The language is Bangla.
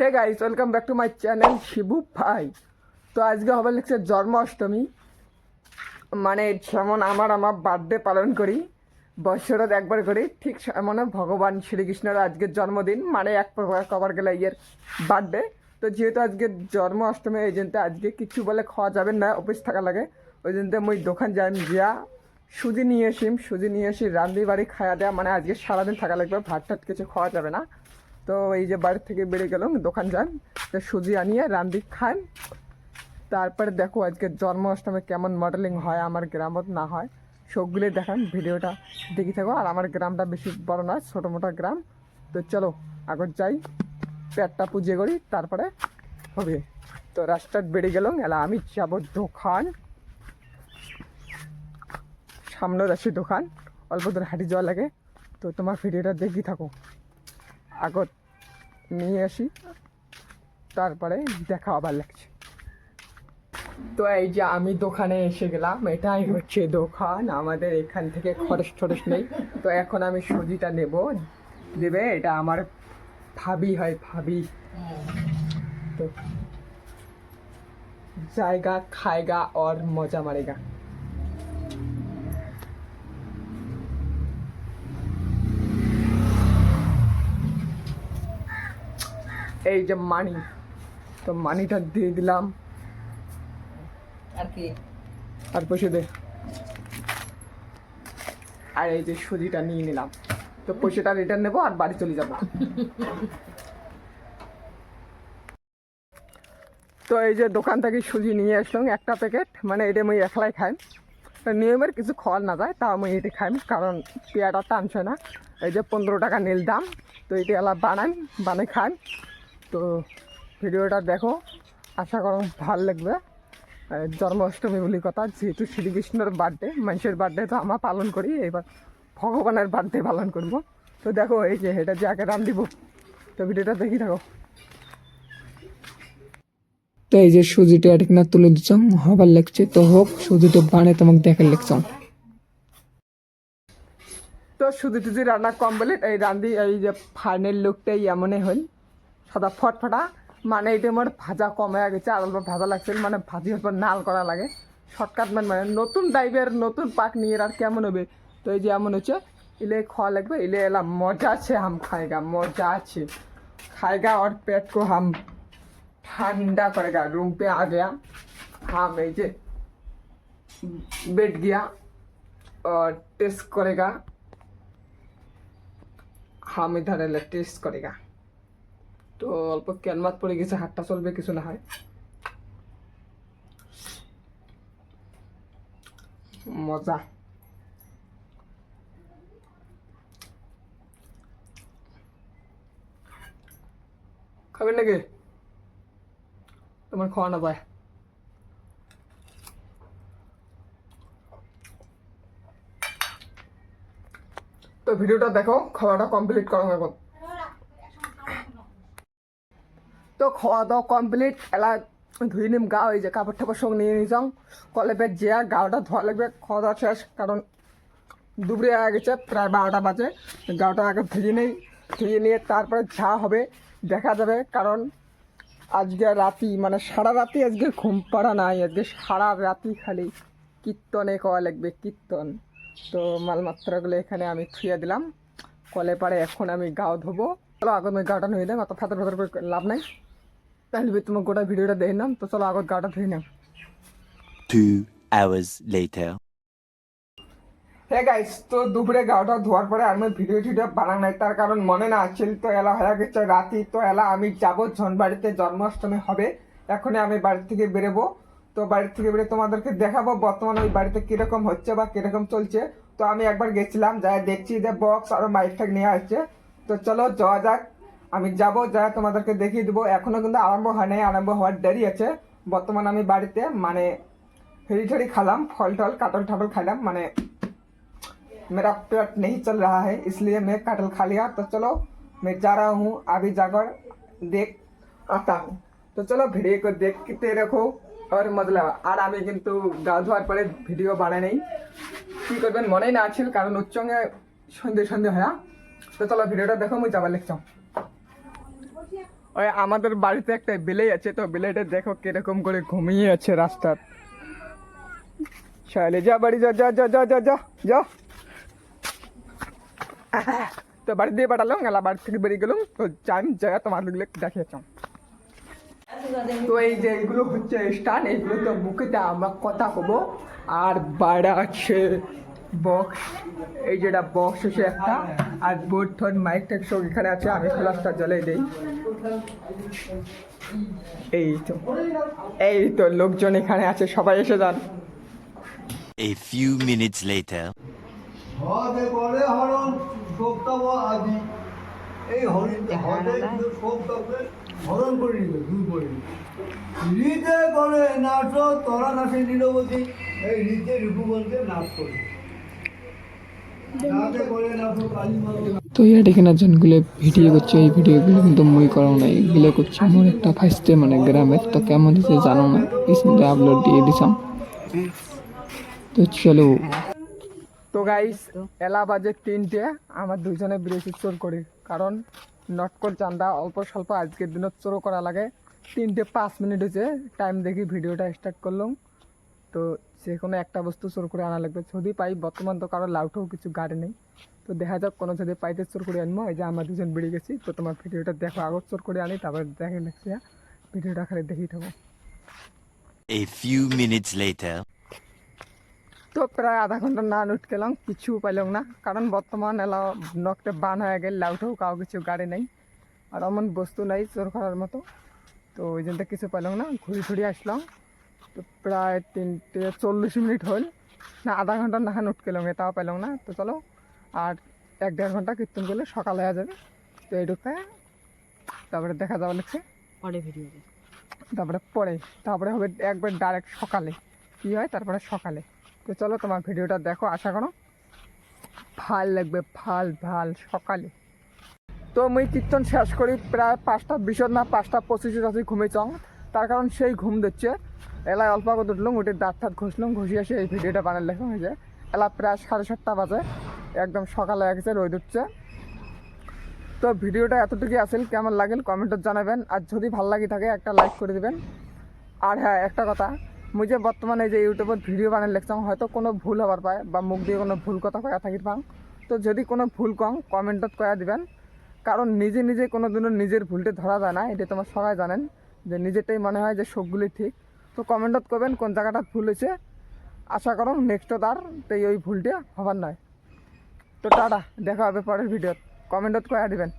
Hey guys welcome back to my channel Shibu ভাই তো আজকে হবে লিখছে জন্মাষ্টমী। মানে যেমন আমার আমার বার্থডে পালন করি বছরত একবার করি, ঠিক মানে ভগবান শ্রীকৃষ্ণের আজকের জন্মদিন মানে এক প্রকার কবার গেলে ইয়ের বার্থডে তো যেহেতু আজকে জন্মাষ্টমী, এই জন্য আজকে কিছু বলে খাওয়া যাবে না, অফিস থাকা লাগে। ওই জন্য মুই দোকান যাই, যা সুজি নিয়ে আসিম, সুজি নিয়ে আসি রান্দি বাড়ি খাওয়া দেওয়া মানে আজকে সারাদিন থাকা লাগবে ভাত টাত কিছু খাওয়া যাবে না। তো এই যে বাড়ি থেকে বেরিয়ে গেলাম দোকান যান তো সুজি আনিয়ে রান্দি খান। তারপরে দেখো আজকে জন্মাষ্টমী কেমন মডেলিং হয়, আমার গ্রামত না হয়। সবগুলি দেখান, ভিডিওটা দেখি থাকো। আর আমার গ্রামটা বেশি বড় নয় ছোটো মোটো গ্রাম। তো চলো আগত যাই, পেটটা পুজো করি, তারপরে হবে। তো রাস্তায় বেড়ে গেলাম, এলা আমি যাব দোকান। সামনে আছে দোকান, অল্প দূর হাঁটি যাওয়া লাগে। তো তোমার ভিডিওটা দেখি থাকো। আগত নিয়ে আসি। তারপরে দেখা আবার লাগছে। তো এই যে আমি দোকানে এসে গেলাম, এটাই হচ্ছে দোকান। আমাদের এখান থেকে খরচ টরচ নেই। তো এখন আমি সুজিটা নেব। দেবে, এটা আমার ভাবি হয়, ভাবি। তো জায়গা, খায়গা, ওর মজা মারেগা। এই যে মানি তো মানিটা দিয়ে দিলাম। আর কি? আর পয়সা দে। আর এই যে সুজিটা নিয়ে নিলাম। তো পয়সাটা রিটার্ন নেব আর বাড়ি চলে যাব। তো এই যে দোকান থেকে সুজি নিয়ে আসলাম একটা প্যাকেট। মানে এটা আমি একলাই খাই। তো নিয়মের কিছু খাওয়ার না যায় তাও আমি এটা খাই। কারণ পেয়াটা টানছে না। এই যে পনেরো টাকা নীল দাম তো এটা এলা বানান বানাই খান তো ভিডিওটা দেখো। আশা করো ভালো লাগবে। জন্মাষ্টমী বলি কথা, যেহেতু শ্রীকৃষ্ণের বার্থডে মানুষের বার্থডে তো আমরা পালন করি এবার ভগবানের বার্থডে পালন করব। তো দেখো, এই যে এটা যে আগে রাম দিব তো ভিডিওটা দেখি থাকো। তো এই যে সুজিটা ঠিক না তুলে দিচ্ছ হবার লাগছে। তো হোক, সুজিটা বানে তোমাকে দেখার লাগছ। তো সুজি টুজি রান্না কমপ্লিট, এই রান্দি এই যে ফাইনাল লুকটাই এমনই হল। সাদা ফটফটা। মানে এটা আমার ভাজা কমে গেছে আর অল্প ভাজা লাগছিল মানে ভাজি হওয়ার নাল করা লাগে। শর্টকাট মানে মানে নতুন টাইপের নতুন পাক নিয়ে আর কেমন হবে? তো এই যে এমন হচ্ছে ইলে খাওয়া লাগবে, ইলে এলা মজা আছে হাম খায়গা, মজা আছে। খায়গা ওর পেট কো হাম ঠান্ডা করে গা রুম পে আ पे হাম এই যে বেড গিয়া बैठ गया और टेस्ट হাম हम টেস্ট করে গা তো অল্প ক্যানভাস পড়ে গেছে, হাতটা চলবে, কিছু না হয়। মজা। খাবেন নাকি? তোমার খাওয়া না পায়। তো ভিডিওটা দেখো, খাওয়াটা কমপ্লিট করো এখন। তো খাওয়া দাওয়া কমপ্লিট এলা ধুই নিম, গা ওই যে কাপড় টাপড় সঙ্গে নিয়ে নিতাম কলেপে যে গাওটা ধোয়া লাগবে, খাওয়া দাওয়া শেষ, কারণ দুপুরে আগে গেছে প্রায় বারোটা বাজে, গাওটা আগে ধুয়ে নেই, ধুয়ে নিয়ে তারপরে যা হবে দেখা যাবে, কারণ আজকে রাতি মানে সারা রাতি আজকে ঘুম পাড়া নাই, আজকে সারা রাতি খালি কীর্তনে কওয়া লাগবে, কীর্তন। তো মালমাত্রাগুলো এখানে আমি থুয়ে দিলাম, কলে পারে এখন আমি গাও ধোবো। চলো আগে আমি গাওটা ধুয়ে দিলাম অত ফাতার ফাতার করে লাভ নাই। তাহলে তোমার গোটা ভিডিওটা দেখে নাম তো চলো আগত গাওটা ধুয়ে নাম Two hours later. হ্যাঁ গাইস তো দুপুরে গাওটা ধোয়ার পরে আমি ভিডিও টিডিও বানা নাই তার কারণ মনে না আছিল তো এলা হয়ে গেছে রাতি তো এলা আমি যাব জন বাড়িতে জন্মাষ্টমী হবে এখনই আমি বাড়ি থেকে বেরোবো। তো বাড়ি থেকে বেরিয়ে তোমাদেরকে দেখাবো বর্তমানে ওই বাড়িতে কীরকম হচ্ছে বা কীরকম চলছে। তো আমি একবার গেছিলাম যাই দেখছি যে বক্স আর মাইক ঠাক নিয়ে আসছে তো চলো যাওয়া যাক। আমি যাব যা তোমাদেরকে দেখিয়ে দেবো এখনো কিন্তু আরম্ভ হয় নাই আরম্ভ হওয়ার দেরি আছে বর্তমান আমি বাড়িতে মানে ফেরি ঠেরি খালাম ফল টল কাটল ঠাটল খাইলাম মানে मेरा पेट नहीं चल रहा है इसलिए मैं कटल खा लिया तो चलो मैं जा रहा हूँ अभी जाकर देख आता हूँ তো চলো ভিডিও করে দেখতে রাখো আর মজা আর আমি কিন্তু গা ধোয়ার পরে ভিডিও বানাই নেই কি করবেন মনেই না আছিল কারণ উচ্চঙ্গে সন্ধে সন্ধে হয়া তো চলো ভিডিওটা দেখো মুই যাবার লিখছ ওই আমাদের বাড়িতে একটা বিলাই আছে, তো বিলাইটা দেখো কীরকম করে ঘুমিয়ে আছে রাস্তার। চলে যা বাড়ি, যা যা যা যা যা যা যা। তো বাড়ি দিয়ে পাঠালাম গেলা বাড়ি থেকে বেরিয়ে গেলাম, তো যাই জায়গা তোমার দিকে দেখিয়েছ তো এই যে এগুলো হচ্ছে স্টান, এগুলো তো বুকেতে আমরা কথা কব আর বাইরে আছে বক্স এই যেটা বক্স আছে একটা আর বোর্ড থোন মাইক টেক সব এখানে আছে আমি ফ্লাসটা জলে দিই। এই তো এই তো লোকজন এখানে আছে সবাই এসে যান। A few minutes later. হদে করে হরণ শোকতব আদি। এই হরিণ হদে কিন্তু হরণ করে নিবে দুই করে রীতে করে নাচ তরা নাচে নীরবতী। এই রীতে ঋপুবনকে নাচ করে রাতে করে নাচ কালী মাতা তো ইয়াতে কিনা যোনগুলো ভিডিও করছে, এই ভিডিওগুলো কিন্তু মুই করাও নাই। এগুলো করছে আমার একটা ফাইস্টে মানে গ্রামের, তো কেমন হয়েছে জানো না পিছনে আপলোড দিয়ে দিছাম। তো চলো। তো গাইস এলা বাজে তিনটে, আমার দুজনে বিরতি চোর করি, কারণ নটকল চান্দা, অল্প স্বল্প আজকের দিনত চোর করা লাগে। তিনটে পাঁচ মিনিট হয়েছে টাইম দেখি ভিডিওটা স্টার্ট করলাম। তো যে কোনো একটা বস্তু চোর করে আনা লাগবে। যদি পাই বর্তমান তো কারও লাউটাও কিছু গাড়ি নেই। তো দেখা যাক কোনো যদি পাইতে চোর করে আনব। এই যে আমরা দুজন বেরিয়ে গেছি তো তোমার ভিডিওটা দেখো। আগত চোর করে আনি তারপরে দেখে লাগছে। ভিডিওটা খালি দেখেই থাকো। A few minutes later. তো প্রায় আধা ঘণ্টা না লুট গেলাম কিছু পাইলাম না। কারণ বর্তমান এলাও নকতে বান হয়ে গেল লাউটাও কাউ কিছু গাড়ি নেই। আর এমন বস্তু নাই চোর করার মতো। তো ওই জন্য কিছু পাইলাম না। ঘুরি ঘুরি আসলাম। প্রায় তিনটে চল্লিশ মিনিট হল। না আধা ঘণ্টা না উঠ গেলাম এটাও পাইলাম না। তো চলো আর এক দেড় ঘণ্টা কীর্তন করলে সকাল হয়ে যাবে। তো এইটুকু তারপরে দেখা যাবে লিখছে পরে ভিডিওতে তারপরে পরে তারপরে হবে একবার ডাইরেক্ট সকালে। কী হয়? তারপরে সকালে। তো চলো তোমার ভিডিওটা দেখো আশা করো। ভালো লাগবে ভালো ভালো সকালে। তো মুই কীর্তন শেষ করি প্রায় পাঁচটা বিশদ না পাঁচটা পঁচিশে আছি ঘুমিয়েছং তার কারণ সেই ঘুম দিচ্ছে। এলায় অল্প করে উঠলাম, উঠে দাঁত টাত ঘষলাম, ঘষি আসে এই ভিডিওটা বানার লেখা হয়েছে। এলা প্রায় সাড়ে সাতটা বাজে, একদম সকালে গেছে রোদ উঠছে। তো ভিডিওটা এতটুকুই আসেল কেমন লাগেল কমেন্টত জানাবেন, আর যদি ভালো লাগি থাকে একটা লাইক করে দিবেন। আর হ্যাঁ একটা কথা, মুই যে বর্তমানে এই যে ইউটিউবত ভিডিও বানাই লেখছাম হয়তো কোনো ভুল হবার পায়, বা মুখ দিয়ে কোনো ভুল কথা কয়া থাকি পাং। তো যদি কোনো ভুল কম কমেন্টত কয়া দিবেন। কারণ নিজে নিজে কোনো দিনও নিজের ভুলটা ধরা যায় না, এটা তোমার সবাই জানেন, যে নিজেরটাই মনে হয় যে সবগুলি ঠিক। তো কমেন্টত করবেন কোন জায়গাটা ভুল হয়েছে আশা করো নেক্সটও তার তো ওই ভুলটা হবার নয়। তো টাটা, দেখা হবে পরের ভিডিও কমেন্টত কয়া দিবেন।